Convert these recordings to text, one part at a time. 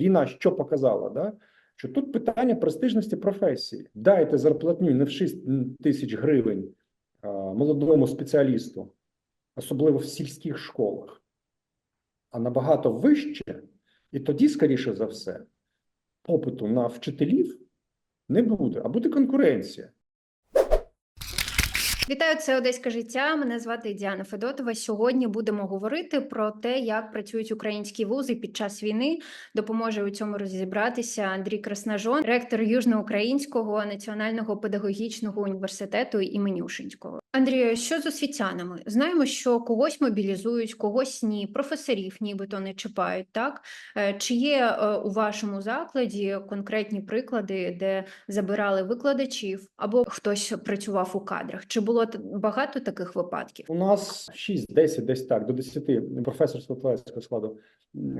Війна що показала? Да? Що тут питання престижності професії. Дайте зарплатню не в 6 тисяч гривень а, молодому спеціалісту, особливо в сільських школах, а набагато вище, і тоді, скоріше за все, попиту на вчителів не буде, а буде конкуренція. Вітаю, це Одеське життя. Мене звати Діана Федотова. Сьогодні будемо говорити про те, як працюють українські вузи під час війни. Допоможе у цьому розібратися Андрій Краснажон, ректор Южноукраїнського національного педагогічного університету імені Ушинського. Андрію, що з освітянами? Знаємо, що когось мобілізують, когось ні, професорів нібито не чіпають. Так Е, чи є е, у вашому закладі конкретні приклади, де забирали викладачів або хтось працював у кадрах? Чи було т- багато таких випадків? У нас 6-10, десь так, до 10 професорсько-класського складу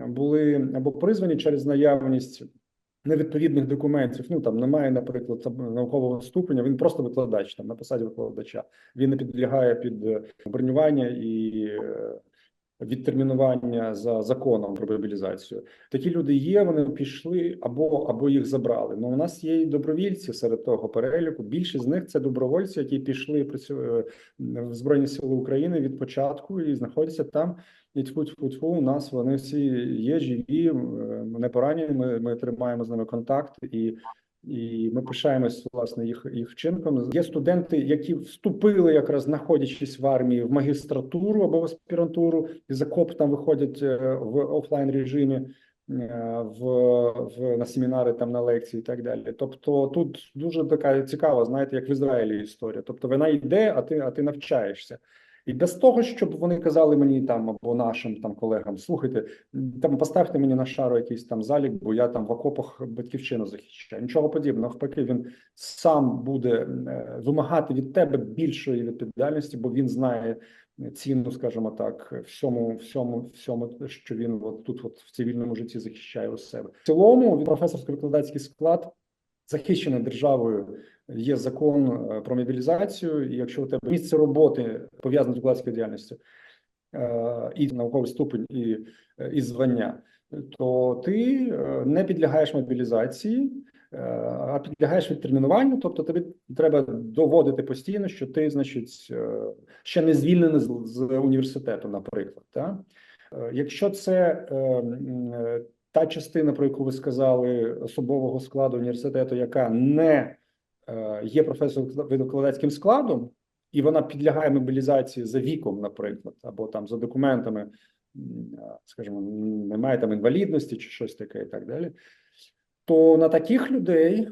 були або призвані через наявність невідповідних документів. Ну там немає, наприклад, наукового ступеня. Він просто викладач там на посаді викладача. Він не підлягає під бронювання і е, відтермінування за законом про мобілізацію. Такі люди є. Вони пішли або або їх забрали. Ну у нас є і добровільці серед того переліку. Більшість з них це добровольці, які пішли е, в Збройні Сили України від початку і знаходяться там. І тьфу тьфу тьфу у нас вони всі є живі, е, не поранені. Ми, ми тримаємо з ними контакт і. І ми пишаємось власне їх їх вчинком. Є студенти, які вступили, якраз знаходячись в армії в магістратуру або в аспірантуру, і за КОП там виходять е, в офлайн режимі е, в, в на семінари, там на лекції і так далі. Тобто, тут дуже така цікава, знаєте, як в Ізраїлі історія. Тобто, вона йде, а ти а ти навчаєшся. І без того, щоб вони казали мені там або нашим там колегам, слухайте, там поставте мені на шару якийсь там залік, бо я там в окопах батьківщину захищаю. Нічого подібного. Навпаки, він сам буде е, вимагати від тебе більшої відповідальності, бо він знає ціну, скажімо так, всьому, всьому, всьому, що він от тут, от в цивільному житті захищає у себе. В цілому професорсько-викладацький склад захищений державою. Є закон е, про мобілізацію, і якщо у тебе місце роботи пов'язане з викладацькою діяльністю е, і науковий ступень, і, е, і звання, то ти не підлягаєш мобілізації, а підлягаєш відтермінуванню. Тобто тобі треба доводити постійно, що ти, значить, ще не звільнений з, університету, наприклад. Та? Якщо це та частина, про яку ви сказали, особового складу університету, яка не е, є професор-викладацьким складом, і вона підлягає мобілізації за віком, наприклад, або там за документами, е, скажімо, немає там інвалідності чи щось таке, і так далі, то на таких людей е,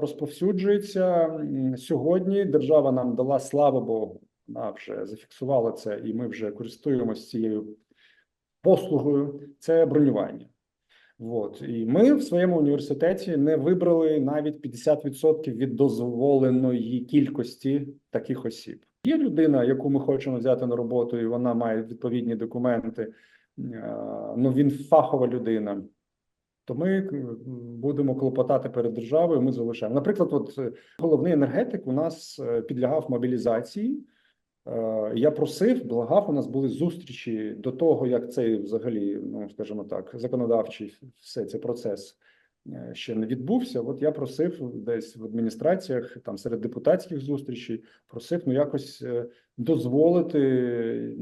розповсюджується сьогодні. Держава нам дала слава Богу, вона вже зафіксувала це, і ми вже користуємося цією послугою. Це бронювання. От і ми в своєму університеті не вибрали навіть 50% від дозволеної кількості таких осіб. Є людина, яку ми хочемо взяти на роботу, і вона має відповідні документи. е, Ну він фахова людина. То ми е, будемо клопотати перед державою. Ми залишаємо. Наприклад, от е, головний енергетик у нас підлягав мобілізації. Е, Я просив, благав, у нас були зустрічі до того, як цей взагалі, ну скажімо так, законодавчий все цей процес е, ще не відбувся. От я просив десь в адміністраціях, там серед депутатських зустрічей, просив ну якось е, дозволити.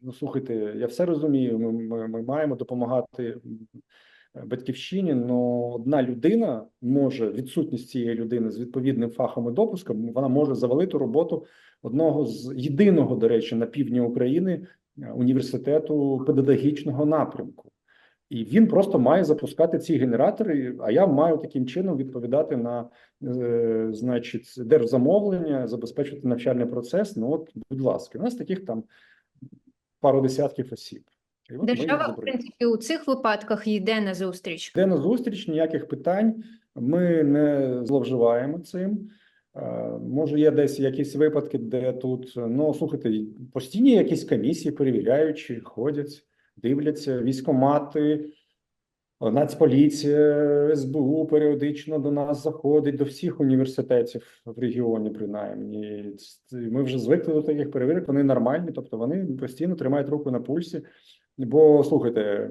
Ну, слухайте, я все розумію. Ми, ми, ми маємо допомагати батьківщині. але одна людина може відсутність цієї людини з відповідним фахом і допуском, вона може завалити роботу одного з єдиного, до речі, на півдні України е, університету педагогічного напрямку. І він просто має запускати ці генератори. А я маю таким чином відповідати на е, значить держзамовлення, забезпечити навчальний процес. Ну от, будь ласка, у нас таких там пару десятків осіб. І от Держава, в принципі, у цих випадках йде на зустріч. Йде на зустріч, ніяких питань. Ми не зловживаємо цим. Може, є десь якісь випадки, де тут ну слухайте, постійні якісь комісії, перевіряючі, ходять, дивляться, військомати, Нацполіція, СБУ періодично до нас заходить, до всіх університетів в регіоні, принаймні. Ми вже звикли до таких перевірок, вони нормальні, тобто вони постійно тримають руку на пульсі. Бо слухайте,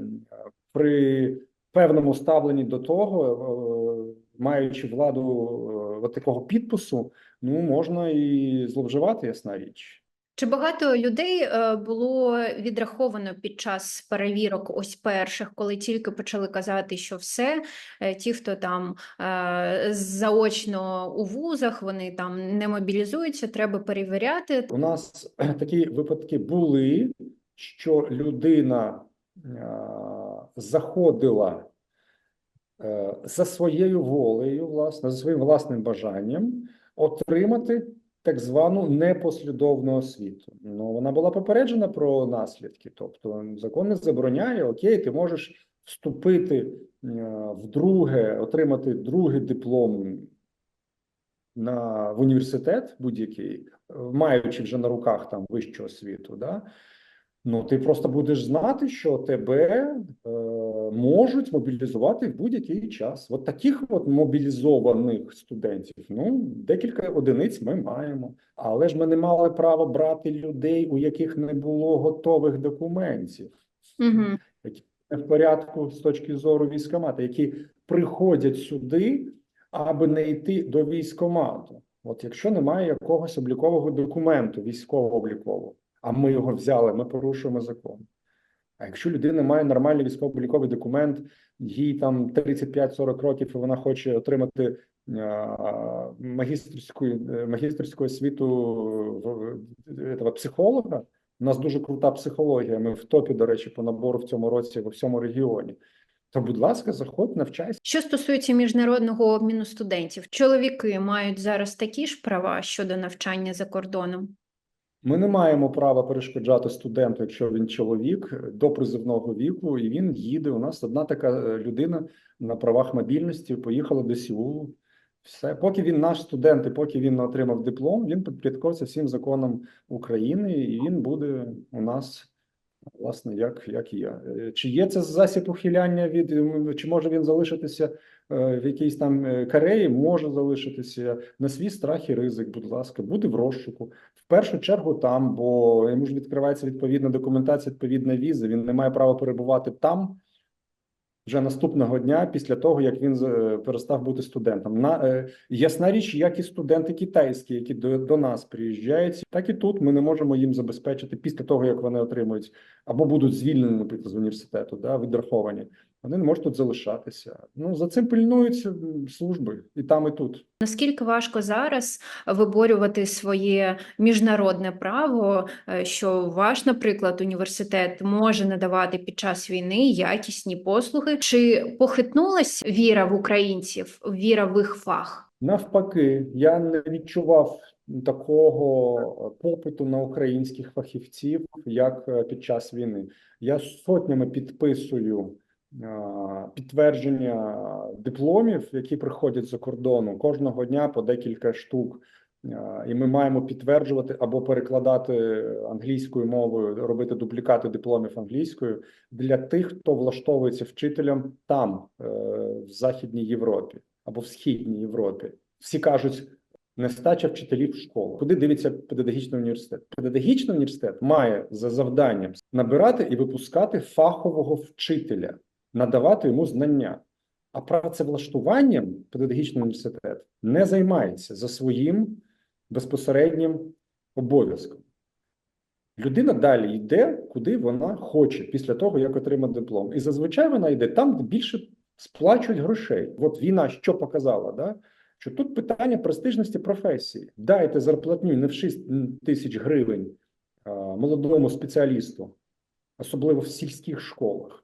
при певному ставленні до того, е, маючи владу е, от такого підпису, ну можна і зловживати, ясна річ. Чи багато людей е, було відраховано під час перевірок ось перших, коли тільки почали казати, що все, ті, хто там заочно у вузах, вони там не мобілізуються, треба перевіряти. У нас такі випадки були, що людина е, заходила е, за своєю волею, власне, за своїм власним бажанням отримати так звану непослідовну освіту. Ну, вона була попереджена про наслідки. Тобто, закон не забороняє, окей, ти можеш вступити е, вдруге, отримати другий диплом на в університет будь-який, маючи вже на руках там вищу освіту, да? Ну ти просто будеш знати, що тебе е, можуть мобілізувати в будь-який час. От таких от мобілізованих студентів, ну декілька одиниць ми маємо, але ж ми не мали права брати людей, у яких не було готових документів Угу. які не в порядку з точки зору військкомату, які приходять сюди, аби не йти до військкомату. От якщо немає якогось облікового документу, військово-облікового, а ми його взяли, ми порушуємо закон. А якщо людина має нормальний військово-обліковий документ, їй там 35-40 років, і вона хоче отримати а, магістерську, е, освіту в- в- этого психолога, у нас дуже крута психологія. Ми в топі, до речі, по набору в цьому році во всьому регіоні. То, будь ласка, заходь, навчайся. Що стосується міжнародного обміну студентів, чоловіки мають зараз такі ж права щодо навчання за кордоном. Ми не маємо права перешкоджати студенту, якщо він чоловік до призивного віку, і він їде. У нас одна така е, людина на правах мобільності поїхала до Сеулу. Все, поки він наш студент, і поки він не отримав диплом, він підпорядковується всім законам України, і він буде у нас, власне, як, як я. Е, Чи є це засіб ухиляння від чи може він залишитися в якійсь там е, Кореї? Може залишитися на свій страх і ризик, будь ласка, буде в розшуку. В першу чергу там, бо йому ж відкривається відповідна документація, відповідна віза. Він не має права перебувати там вже наступного дня, після того як він е, перестав бути студентом. На е, ясна річ, як і студенти китайські, які до, до нас приїжджають, так і тут ми не можемо їм забезпечити після того, як вони отримують або будуть звільнені, наприклад, з університету, да, відраховані. Вони не можуть тут залишатися. Ну за цим пильнують м, служби і там, і тут. Наскільки важко зараз виборювати своє міжнародне право, е, що ваш, наприклад, університет може надавати під час війни якісні послуги? Чи похитнулась віра в українців, віра в їх фах? Навпаки, я не відчував такого попиту на українських фахівців, як е, під час війни. Я сотнями підписую підтвердження дипломів, які приходять за кордону кожного дня по декілька штук. І ми маємо підтверджувати або перекладати англійською мовою, робити дублікати дипломів англійською для тих, хто влаштовується вчителем там, е, в Західній Європі або в Східній Європі. Всі кажуть, нестача вчителів в школу. Куди дивиться педагогічний університет? Педагогічний університет має за завданням набирати і випускати фахового вчителя, надавати йому знання. А працевлаштуванням педагогічний університет не займається за своїм безпосереднім обов'язком. Людина далі йде, куди вона хоче після того, як отримає диплом. І зазвичай вона йде там, де більше сплачують грошей. От війна що показала, да? що тут питання престижності професії. Дайте зарплатню не в 6 тисяч гривень а, молодому спеціалісту, особливо в сільських школах,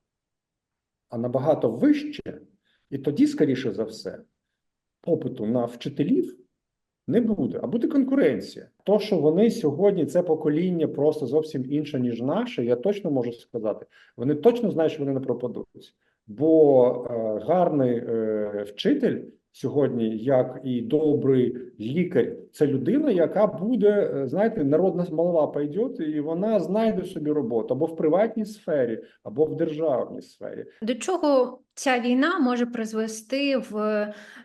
а набагато вище, і тоді, скоріше за все, попиту на вчителів не буде, а буде конкуренція. То, що вони сьогодні, це покоління просто зовсім інше, ніж наше, я точно можу сказати. Вони точно знають, що вони не пропадуть. Бо е, гарний е, вчитель сьогодні, як і добрий лікар, це людина, яка буде, е, знаєте, народна молва пойде, і вона знайде собі роботу або в приватній сфері, або в державній сфері. До чого ця війна може призвести в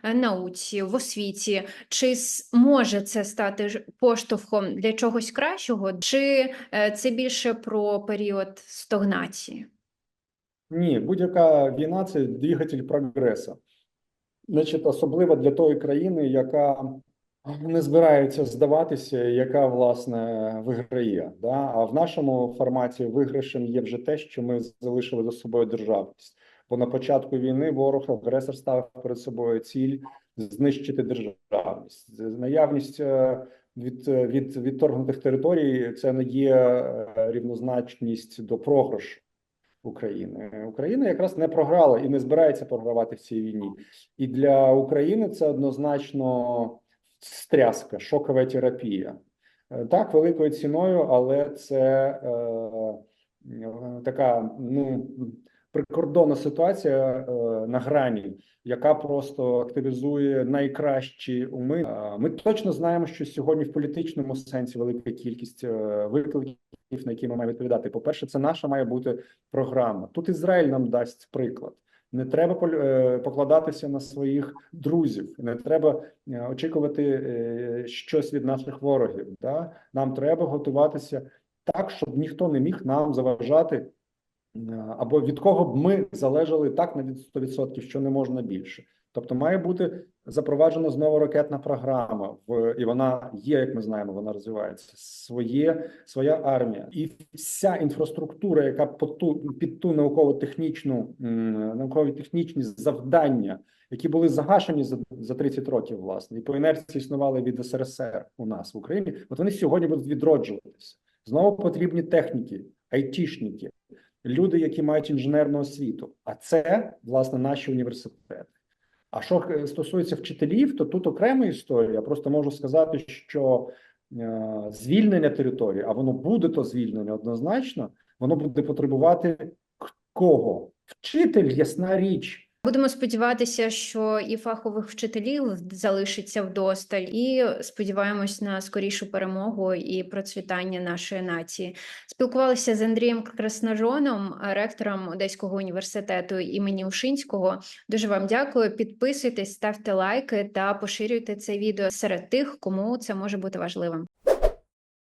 е, науці, в освіті? Чи може це стати поштовхом для чогось кращого, чи е, це більше про період стагнації? Ні, будь-яка війна це двигатель прогресу. Значить, особливо для тої країни, яка не збирається здаватися, яка власне виграє. Да? А в нашому форматі виграшем є вже те, що ми залишили за собою державність. Бо на початку війни ворог агресор ставив перед собою ціль знищити державність. Наявність е, від, від відторгнутих територій це не є е, рівнозначність до програшу. України Україна якраз не програла і не збирається програвати в цій війні. І для України це однозначно стряска, шокова терапія. Е, Так, великою ціною, але це е, е, така ну прикордонна ситуація е, на грані, яка просто активізує найкращі уми. Ми точно знаємо, що сьогодні в політичному сенсі велика кількість е, викликів, на які ми маємо відповідати. По перше, це наша має бути програма. Тут Ізраїль нам дасть приклад. Не треба е, покладатися на своїх друзів, не треба очікувати щось від наших ворогів. Да? Нам треба готуватися так, щоб ніхто не міг нам заважати, або від кого б ми залежали так на від 100%, що не можна більше. Тобто має бути запроваджена знову ракетна програма, в і вона є, як ми знаємо, вона розвивається. Своє своя армія і вся інфраструктура, яка по ту під ту науково-технічну науково-технічні завдання, які були загашені за, за 30 років, власне, і по інерції існували від СРСР у нас в Україні. От вони сьогодні будуть відроджуватися. Знову потрібні техніки, айтішники, люди, які мають інженерну освіту. А це власне наші університети. А що е, стосується вчителів, то тут окрема історія. Я просто можу сказати, що е, звільнення території, а воно буде то звільнення однозначно, воно буде потребувати кого? Вчитель, ясна річ. Будемо сподіватися, що і фахових вчителів залишиться вдосталь, і сподіваємось на скорішу перемогу і процвітання нашої нації. Спілкувалися з Андрієм Красножоном, ректором Одеського університету імені Ушинського. Дуже вам дякую. Підписуйтесь, ставте лайки та поширюйте це відео серед тих, кому це може бути важливим.